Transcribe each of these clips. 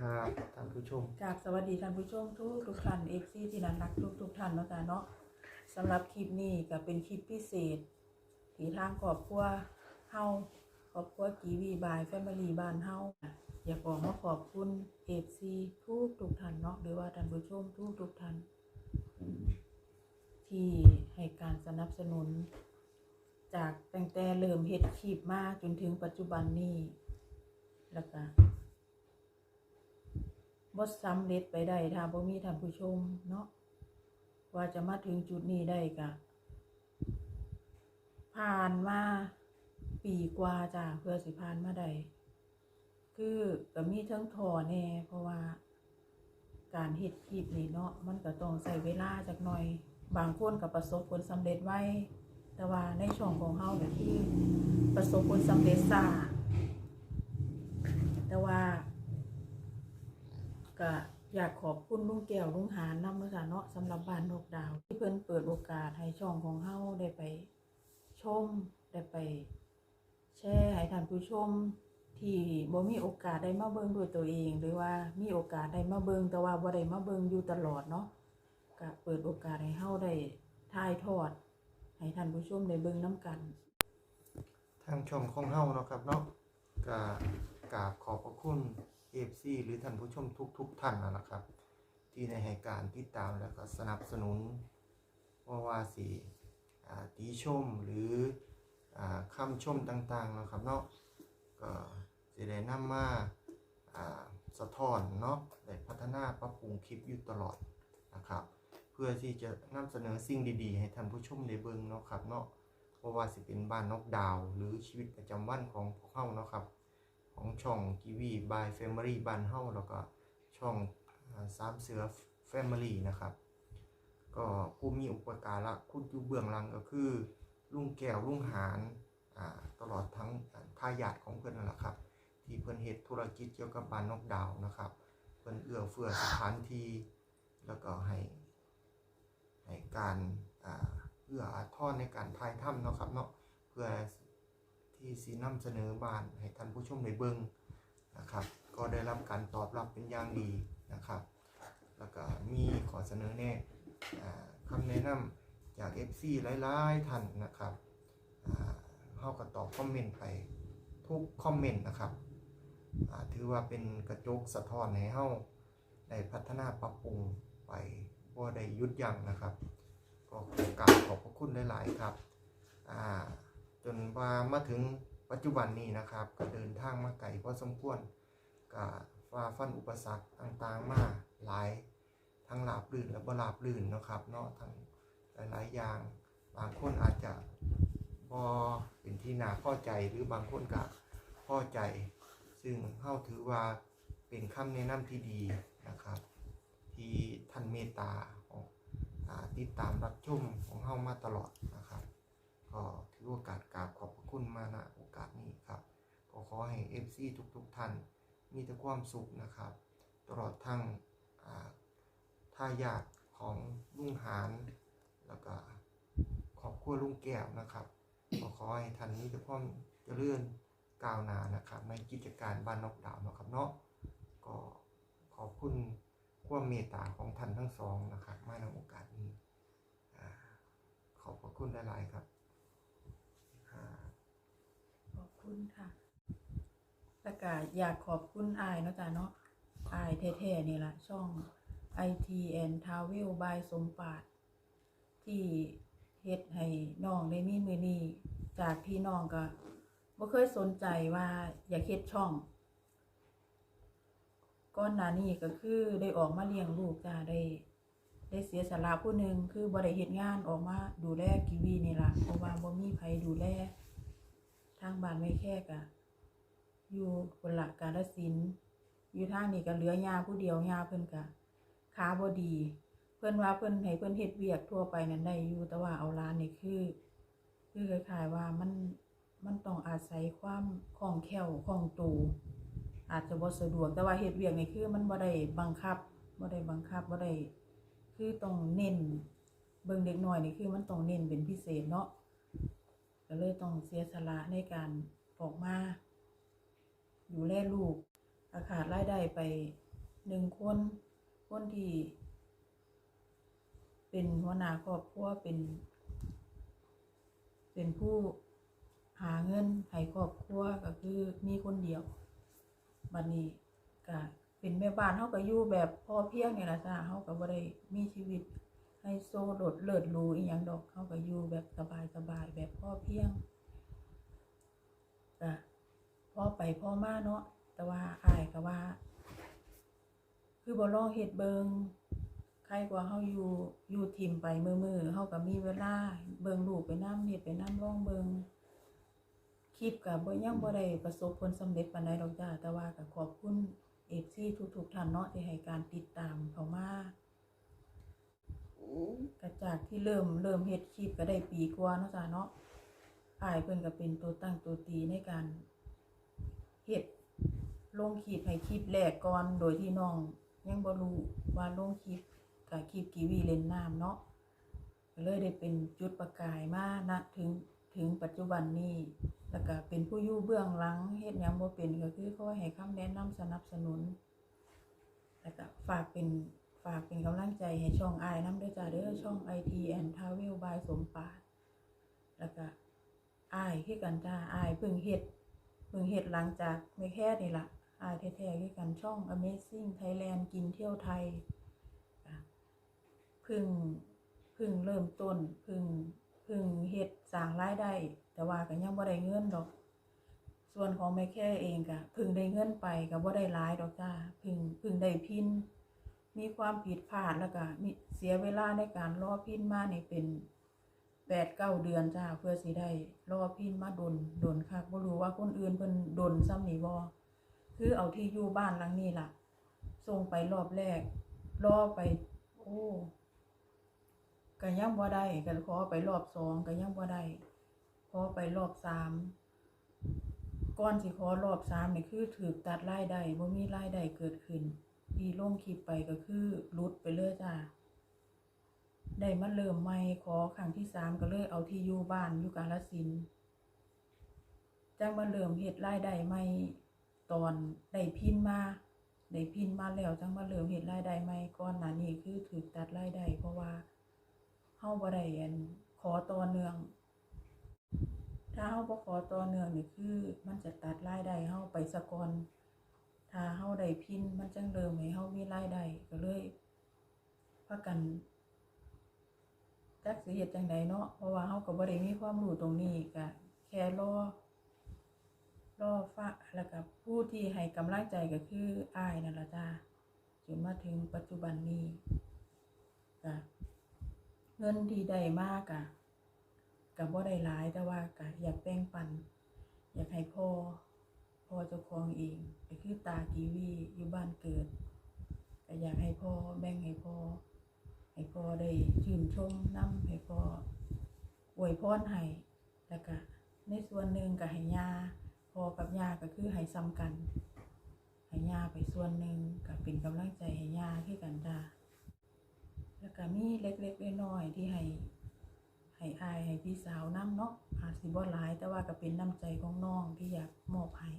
ครับท่านผู้ชม กราบสวัสดีท่านผู้ชมทุกทุกท่านเอฟซีที่น่ารักทุกทุกท่านเนาะจ้ะเนาะสำหรับคลิปนี้ก็เป็นคลิปพิเศษที่ทางครอบครัวเฮาครอบครัวกีวีบายแฟมิลี่บ้านเฮาอยากบอกมาขอบคุณเอฟซีทุกทุกท่านเนาะหรือว่าท่านผู้ชมทุกทุกท่านที่ให้การสนับสนุน จากตั้งแต่เริ่มเฮ็ดคลิปมาจนถึงปัจจุบันนี้แล้วก็ บ่สำเร็จไปได้ถ้าบ่มีท่านผู้ชมเนาะว่าจะมาถึงจุดนี้ได้ก็ผ่านมาปีกว่าจ้ะเพื่อสิผ่านมาได้คือก็มีทั้งทอแน่เพราะว่า การเฮ็ดคลิปนี่เนาะมันก็ต้องใช้เวลาจักหน่อย บางคนก็ประสบผลสำเร็จไว้ แต่ว่าในช่องของเฮาก็คือประสบผลสำเร็จช้าแต่ว่า ก็อยากขอบคุณลุงแก้วลุงหานนำเนาะจ้ะเนาะสำหรับบ้านนกดาว ที่เพิ่นเปิดโอกาสให้ช่องของเฮาได้ไปชมได้ไป แชร์ให้ท่านผู้ชม ที่บ่มีโอกาสได้มาเบิ่งด้วยตัวเอง หรือว่ามีโอกาสได้มาเบิ่งแต่ว่าบ่ได้มาเบิ่งอยู่ตลอดเนาะก็เปิดโอกาสให้เฮาได้ถ่ายทอด ให้ท่านผู้ชมได้เบิ่งนํกัน ทางช่องของเฮาเนาะครับเนาะก็กราบขอบพระคุณ FC หรือท่านผู้ชมทุกๆท่านนั่นแหละครับ ที่ได้ให้การติดตามแล้วก็สนับสนุนว่าว่าสิอ่าติชมหรืออ่าคำชมต่างๆนะครับเนาะก็สิได้นำมาสะท้อนเนาะได้พัฒนาปรับปรุงคลิปอยู่ตลอดนะครับ เพื่อที่จะนำเสนอสิ่งดีๆ ให้ท่านผู้ชมได้เบิ่งเนาะครับเนาะเพราะว่าสิเป็นบ้านนกดาว หรือชีวิตประจำวันของพวกเฮาเนาะครับ ช่องกีวีบายแฟมิลี่บ้านเฮาแล้วก็ช่องอ่าสามเสือแฟมิลี่นะครับ ก็ผู้มีอุปการะคุณอยู่เบื้องหลังก็คือลุงแก้วลุงหารอ่าตลอดทั้งทายาทของเพื่อนนั่นแหละครับ ที่เพิ่อนเฮ็ดธุรกิจเกี่ยวกับบานนกดาวนะครับ เพิ่อนเอื้อเฟื้อสถานที่แล้วก็ให้ในการเอื้ออาทรในการถ่ายทำนะครับเนาะเพื่อ ที่สีนำเสนอบ้านให้ท่านผู้ชมได้เบิ่งนะครับ ก็ได้รับการตอบรับเป็นอย่างดีนะครับ แล้วก็มีขอเสนอแนะอ่าคำแนะนำจาก FC หลายๆท่านนะครับอ่าเฮาก็ตอบคอมเมนต์ไปทุกคอมเมนต์นะครับถือว่าเป็นกระจกสะท้อนให้เฮาได้พัฒนาปรับปรุงไปบ่ได้ยุดยั้งนะครับ ก็ขอกราบขอบพระคุณหลาย ๆ ครับอ่า จนว่ามาถึงปัจจุบันนี้นะครับ ก็เดินทางมาไกลพอสมควรก็ฝ่าฟันอุปสรรคต่างๆมาหลายทั้งลาบลื่นและบ่ลาบลื่นนะครับเนาะทั้งหลายๆอย่างบางคนอาจจะบ่เป็นที่น่าพอใจหรือบางคนก็พอใจ ซึ่งเฮาถือว่าเป็นคำแนะนำที่ดีนะครับ ที่ท่านเมตตาติดตามรับชมของเฮามาตลอดนะครับ ก็ถือโอกาสกราบขอบพระคุณมาณโอกาสนี้ครับก็ขอให้ FC ทุกๆท่านมีแต่ความสุขนะครับ ตลอดทั้งอ่าทายาทของลุงหารแล้วก็ครอบครัวลุงแก้วนะครับก็ขอให้ท่านมีแต่ความเจริญก้าวหน้านะครับ ในกิจการบ้านนกดาวนาะครับเนาะก็ขอบคุณความเมตตาของท่านทั้งสองนะครับ มาในโอกาสนี้อ่าขอบพระคุณหลายๆครับอ่า ขอบ คุณค่ะแล้วก็อยากขอบคุณอายเนาะจ้ะเนาะอายแท้ๆนี่ละช่อง IT and Travel by สมปาดที่เฮ็ดให้น้องได้มีมือนี้จากที่น้องก็บ่เคยสนใจว่าอยากเฮ็ดช่องก่อนหน้านี้ก็คือได้ออกมาเลี้ยงลูกจ้าได้ ได้เสียสละผู้หนึ่งคือบ่ได้เฮ็ดงานออกมาดูแลกีวีนี่ล่ะเพราะว่าบ่มีไผดูแล บ้านไม่แค่กะอยู่คนหละกกาลสินธุ์อยู่ทางนี้ก็เหลือยาผู้เดียวยาเพิ่นกะขาบ่ดี เพิ่นว่าเพิ่นให้เพิ่นเฮ็ดเวียกทั่วไปนั้นได้อยู่แต่ว่าเอาร้านนี่คือ คือคล้ายๆว่ามันมันต้องอาศัยความคล่องแคล่วคล่องตัวอาจจะบ่สะดวกแต่ว่าเฮ็ดเวียกนี่คือมันบ่ได้บังคับบ่ได้บังคับบ่ได้คือต้องเน้นเบิ่งเด็กน้อยนี่คือมันต้องเน้นเป็นพิเศษเนาะ ก็เลยต้องเสียสละในการออกมาดูแลลูก อาขาดรายได้ไปหนึ่งคน คนที่ เป็นหัวหน้าครอบครัวเป็น เป็นผู้หาเงินให้ครอบครัวก็คือมีคนเดียวบัดนนี้ก็เป็นแม่บ้านเฮาก็อยู่แบบพ่อเพียงเนี่ล่ะจ้าเฮาก็บ่ได้มีชีวิต ให้โซโดดเลิศรูอีหยังดอกเฮาก็อยู่แบบสบายๆแบบพ่อเพียงก็พอไปพ่อมาเนาะแต่ว่าอ้ายก็ว่า คือบ่ลองเฮ็ดเบิงใครกว่าเฮาอยู่อยู่ทิมไปมือๆเฮาก็มีเวลาเบิงลูกไปน้ำเฮ็ดไปน้ำลองเบิงคลิปก็บ่ยังบ่ได้ประสบผลสำเร็จปานใดดอกจ้าแต่ว่าก็ขอบคุณ FC ทุกๆท่านเนาะที่ให้การติดตามเขามา ก็จากที่เริ่มเริ่มเฮ็ดคลิปก็ได้ปีกว่าเนาะจ้าเนาะอายเพิ่นก็เป็นตัวตั้งตัวตีในการเฮ็ดลงคลิปให้คลิปแรกก่อนโดยที่น้อง ยังบ่รู้ว่าลงคลิปกับคลิปกีวีเล่นน้ำเนาะก็เลยได้เป็นจุดประกายมานะถึงถึงปัจจุบันนี้แล้วก็เป็นผู้ยู่เบื้องหลังเฮ็ดหยังบ่เป็นก็คือคอให้คำแนะนำสนับสนุนแล้วก็ฝากเป็น ฝากเป็นกำลังใจให้ช่องไอายนำด้วยจ้าเด้อช่อง IT and Travel by สมปาดแล้วก็ไอายคือกันจ้าไอายเพิ่งเฮ็ดเพิ่งเฮ็ดหลังจากไม่แค่นี่ล่ะอายแท้ๆคือกันช่อง Amazing Thailand กินเที่ยวไทยเพิ่งเพิ่งเริ่มต้นเพิ่งเพิ่งเฮ็ดสร้างรายได้ แต่ว่าก็ยังบ่ได้เงินดอกส่วนของแม่แค่เองก็พิ่งได้เงินไปก็บ่าได้หลายดอกจ้าพิ่งพิ่งได้พิน มีความผิดพลาดแล้วก็มีเสียเวลาในการรอพินมานี่เป็นแปดเก้าเดือนจ้าเพื่อสิได้รอพินมาดนดนคักบ่รู้ว่าคนอื่นเพิ่นดนซ้ำนี่บ่คือเอาที่อยู่บ้านหลังนี้ล่ะส่งไปรอบแรกรอไป โอ้ก็ยังบ่ได้ก็ขอไปรอบสองก็ยังบ่ได้ขอไปรอบสามก่อนสิขอรอบสามนี่คือถูกตัดรายได้บ่มีรายได้เกิดขึ้น ที่ลงคลิปไปก็คือหลุดไปเลยจ้าได้มาเริ่มใหม่ขอครั้งที่สามก็เลยเอาที่อยู่บ้านอยู่กาลสินจังมาเริ่มเฮ็ดรายได้ใหม่ตอนได้พินมาได้พินมาแล้วจังมาเริ่มเฮ็ดรายได้ใหม่ก่อนหน้านี้คือถูกตัดรายได้เพราะว่าเฮาบ่ได้อันขอต่อเนื่อง ถ้าเฮาบ่ขอต่อเนื่องนี่คือมันจะตัดรายได้เฮาไปซะกอน ถ้าเฮาได้พินมันจังเริ่มให้เฮามีรายได้ก็เลยพากันจักสิเฮ็ดจังใดเนาะเพราะว่าเฮาก็บ่ได้มีความรู้ตรงนี้ก็แค่รอรอฟังแล้วก็ผู้ที่ให้กำลังใจก็คืออ้ายนั่นล่ะจ้าจนมาถึงปัจจุบันนี้ก็เงินที่ได้มากก็ก็บ่ได้หลายแต่ว่าก็อยากแบ่งปัน อยากให้พ่อ พ่อเจ้าของเองก็คือตากีวีอยู่บ้านเกิดก็อยากให้พ่อแบ่งให้พ่อ ให้พ่อได้ชื่นชมน้ำให้พ่ออวยพรให้แล้วก็ในส่วนหนึ่งก็ให้ยาพ่อกับยาก็คือให้ซ้ำกันให้ยาไปส่วนหนึ่งก็เป็นกำลังใจให้ยาคือกันจ้าแล้วก็มีเล็กๆน้อยๆที่ให้ให้อายให้พี่สาวนํเนาะอาจสิบ่หลาย แต่ว่าก็เป็นน้ำใจของน้องที่อยากมอบให้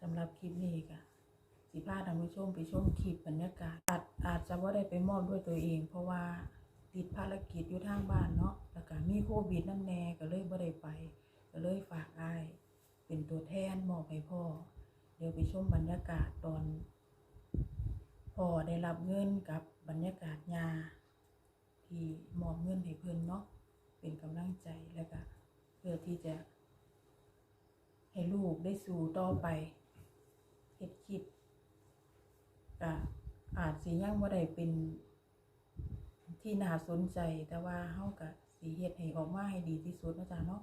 สำหรับคลิปนี้ก็สิพาท่านผู้ชมไปชมคลิปบรรยากาศอาจอาจจะว่าได้ไปมอบด้วยตัวเอง เพราะว่าติดภารกิจอยู่ทางบ้านเนาะแล้วก็มีโควิดนั่นแน่ก็เลยบ่ได้ไป ก็เลยฝากอ้ายเป็นตัวแทนมอบให้พ่อ เดี๋ยวไปชมบรรยากาศตอนพ่อได้รับเงินกับบรรยากาศยาที่มอบเงินให้เพิ่อนเนาะเป็นกำลังใจแล้วก็เพื่อที่จะให้ลูกได้สู่ต่อไป เฮ็ดคลิปก็อาจสิยังบ่าได้เป็นที่น่าสนใจแต่ว่าเฮาก็สิเฮ็ดให้ออกมาให้ดีที่สุดนะจ้าเนาะ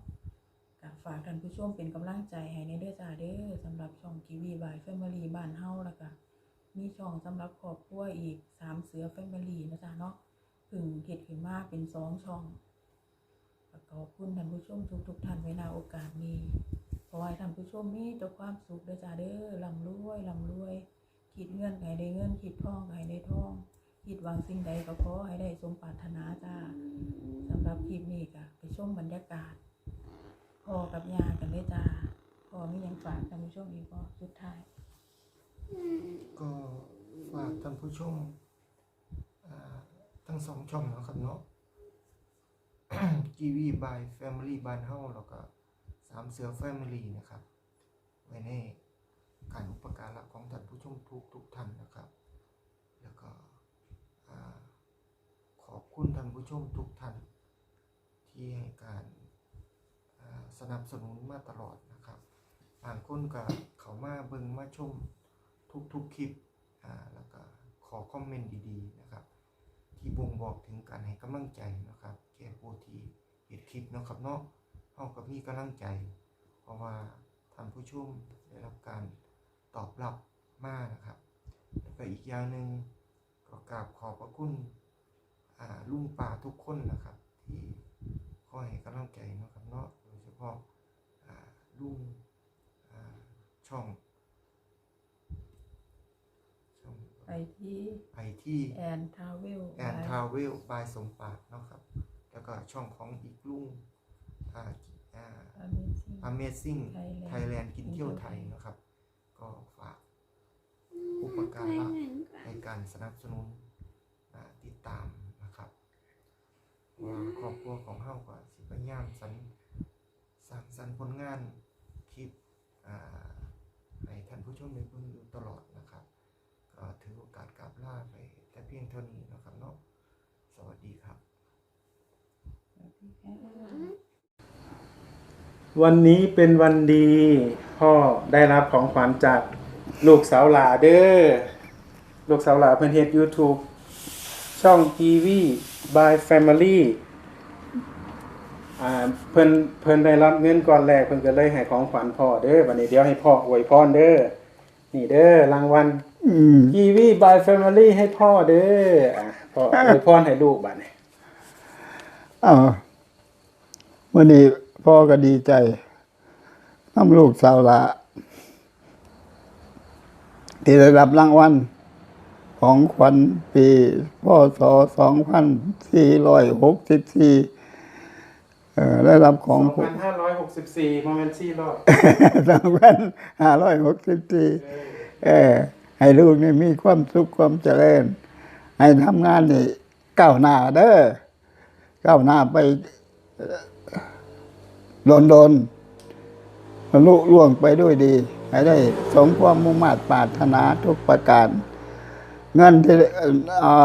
ก็ฝากท่านผู้ชมเป็นกำลังใจให้ในเด้อจ้าเด้อสำหรับช่องกีวีบายแฟมิลี่บ้านเฮาแล้วก็มีช่องสำหรับครอบครัวอีกสามเสือแฟมิลี่นะจ้าเนาะเพึ่งเฮ็ดขึ้นมาเป็นสองช่องขอบคุณท่านผู้ชมทุกๆท่านไว้ในโอกาสนี้ ขอให้ท่านผู้ชมมีแต่ความสุขเด้อจ้าเด้อร่ำรวยร่ำรวย คิดเงินให้ได้เงินคิดทองให้ได้ทอง คิดหวังสิ่งใดก็ขอให้ได้สมปรารถนาจ้าสำหรับคลิปนี้ก็ไปชมบรรยากาศพอกับยากันเลยจ้าพอมียังฝากท่านผู้ชมอีกบ่สุดท้าย ก็ฝากทำผู้ชมทั้งสองช่องนะครับเนาะ กีวีบายแฟมิลี่บานเฮาแล้วก็ สามเสือแฟมิลี่นะครับ ไว้ในการอุปการะของท่านผู้ชมทุกทุกท่านนะครับ แล้วก็ขอบคุณท่านผู้ชมทุกท่าน ที่ให้การสนับสนุนมาตลอดนะครับบางคนก็เขามาเบิ่งมาชมทุกๆคลิปแล้วก็ขอคอมเมนต์ดีๆนะครับ ที่บ่งบอกถึงการให้กำลังใจนะครับแก่ผู้ที่เห็นคลิปนะครับเนาะ เฮาก็มีกำลังใจ เพราะว่าท่านผู้ชมได้รับการตอบรับมากนะครับแล้วก็อีกอย่างหนึ่งก็กราบขอบพระคุณอ่าลุงป่าทุกคนนะครับ ที่คอยให้กำลังใจเนาะครับเนาะโดยเฉพาะอ่าลุงอ่าช่องช่องไปที่ไอที่แอนทาวเวลแอนทราเวลบายสมปรากเนาะครับ แล้วก็ช่องของอีกลุง อ่าอ่า Amazing Thailand Thailand กินเที่ยวไทยนะครับ ก็ฝากอุปการะในการสนับสนุนอ่าติดตามนะครับ ว่าครอบครัวของเฮาก็สิพยายามสรรสร้างสรรค์ผลงานคลิปอ่าให้ท่านผู้ชมได้เบิ่งอยู่ตลอดนะครับก็ถือโอกาสกราบลาไป แต่เพียงเท่านี้นะครับเนาะสวัสดีครับวั นนี้เป็นวันดีพ่อได้รับของขวัญจากลูกสาวหลาเด้อลูกสาวหลาเพิ่นเฮ็ด YouTube ช่อง TV by Family อ่าเพิ่นเพิ่นได้รับเงินก่อนแรกเพิ่นก็เลยให้ของขวัญพ่อเด้อบัดนี้เดี๋ยวให้พ่ออวยพรเด้อนี่เด้อรางวัล อืม TV by Family ให้พ่อเด้ออะพ่ออวยพรให้ลูกบัดนี้ อ้าววันนี้ พ่อก็ดีใจน้ำลูกสาวละที่ได้รับรางวัลของขวัญปีพศสองพันสี่ร้อยหกสิบสี่อได้รับของ2564โมเมนต์4รอบสองพันห้าร้อยหกสิบสี่เออให้ลูกนี่มีความสุขความเจริญ ให้ทำงานนี่ก้าวหน้าเด้อก้าวหน้าไปโดนโดนๆลุล่วงไปด้วยดี ให้ได้สมความมุ่งมา่ปรารถนาทุกประการ เงินที่เอา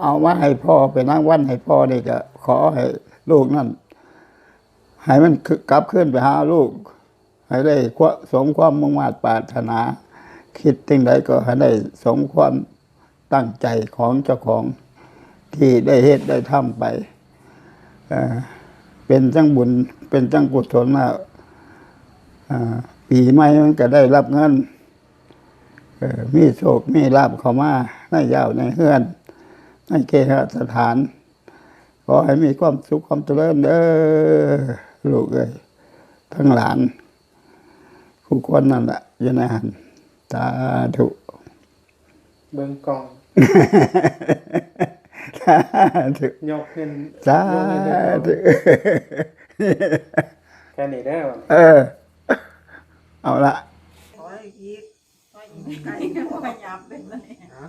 เอามาให้พ่อไปนั่งวันให้พ่อนี่ก็ขอให้ลูกนั่นให้มันกลับขึ้นไปหาลูก ให้ได้สมความมุ่งมา่ปรารถนา คิดสิ่งใดก็ให้ได้สมความตั้งใจของเจ้าของที่ได้เฮ็ดได้ทำไปเอ่อเป็นจังบุญ เป็นจังกุศลนะอ่าปีใหม่มันก็ได้รับเงินเอ่อมีโชคมีลาบเข้ามาในยาวในเฮือนในเกหสถาน ขอให้มีความสุขความเจริญเด้อลูกเอ้ยทั้งหลานผู้คนนั่นแหละอยู่ในหันสาธุเบิ่งกล้องสาธุยกขึ้นสายกให้เบิ่งกล้องธุ แค่นี้ได้อเออ เอาละขออีกขออีกไก่ก็พยายามเป็นแล้วเนี่ยนะ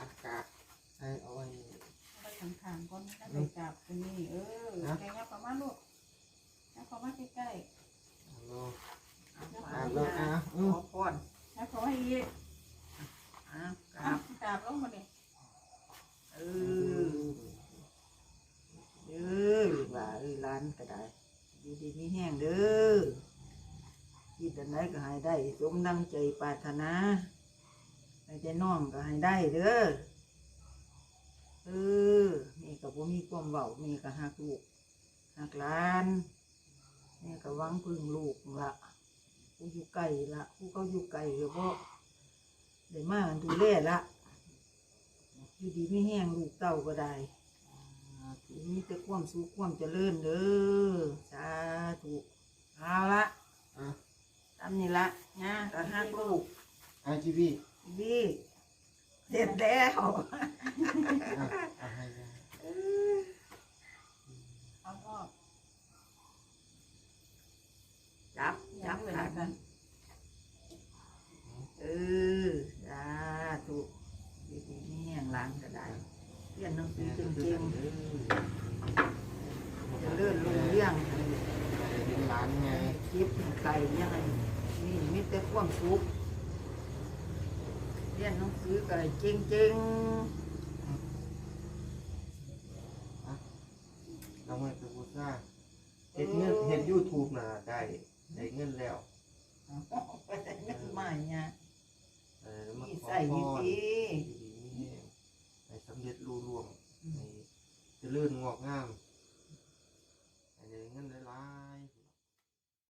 อากาศให้เอาไว้ไปทางทางก่อนนะไปจับตัวนี้เออแกยับประมาณลูกยับประมาณใกล้ๆเอาอะอะแล้วอะอืมขอพรแล้วขอให้อีกอะกราบกราบลงมาดิเออเด้อลูกหลานเอ้านก็ได้ดีดีมีแห้งเด้อคิดอันไหนก็ให้ได้สมดังใจปรารถนาให้ได้น้องก็ให้ได้เด้อเออนี่ก็บ่มีความเว้ามีก็ฮักลูกฮักหลานนี่ก็หวังพึ่งลูกละผู้อยู่ไกลละผู้เขาอยู่ไกลก็เพราะได้มาดูแลละอยู่ดีไม่แห้งลูกเต้าก็ได้ ทีนี้แต่ความสุขความเจริญเด้อสาธุเอาละอะตามนี้ละนะกระหักลูกไอทีวีดีเสร็จแล้วอะเอาให้ยายเอาพ่อจับจับขากันเออ กันเนาะจริงจริงจะเลื่อนลงเลี่ยงร้านไงคลิปไก่ยังไงนี่มิตรแต่ความสุขเรียนหนังสือไก่จริงจริงเอามาจะบูชาเห็นเงินเห็นยูทูบนะได้ได้เงินแล้วได้เงินใหม่เนี่ยมีใส่ยี่ปี รดีดีๆมีแรงให้สำเร็จรุ่ร่วงให้เจริญงอกงาม